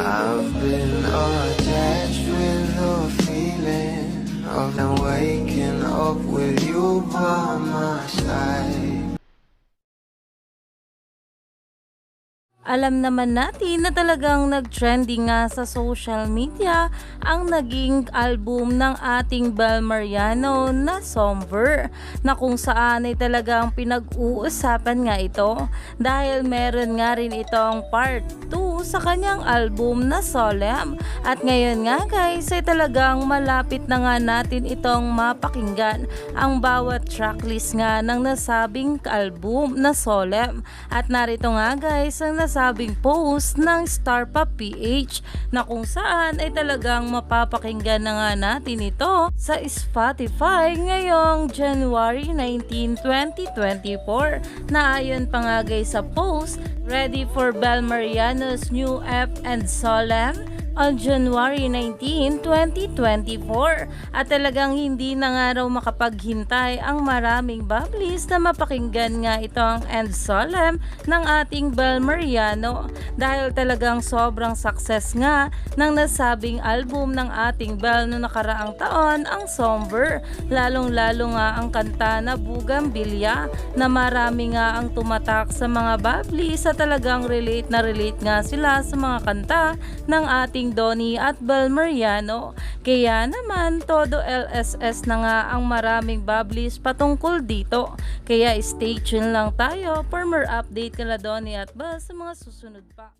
I've been attached with the feeling of them waking up with you by my side. Alam naman natin na talagang nag-trending nga sa social media ang naging album ng ating Bel Mariano na Somber na kung saan ay talagang pinag-uusapan nga ito dahil meron nga rin itong part 2 sa kanyang album na Solemn. At ngayon nga guys ay talagang malapit na nga natin itong mapakinggan ang bawat tracklist nga ng nasabing album na Solemn. At narito nga guys ang nasabing post ng Starpa PH na kung saan ay talagang mapapakinggan na nga natin ito sa Spotify ngayong January 19, 2024 na ayon pa nga guys sa post ready for Bel Mariano's new app and Solemn on January 19, 2024 at talagang hindi na nga raw makapaghintay ang maraming bablis na mapakinggan nga itong End Solemn ng ating Bel Mariano dahil talagang sobrang success nga ng nasabing album ng ating Bel no nakaraang taon ang Somber. Lalong lalo nga ang kanta na Bugambilya na marami nga ang tumatak sa mga bablis sa talagang relate na relate nga sila sa mga kanta ng ating Donny at Bel Mariano. Kaya naman, todo LSS na nga ang maraming bablis patungkol dito. Kaya stay tuned lang tayo for more update kala Donny at Bel sa mga susunod pa.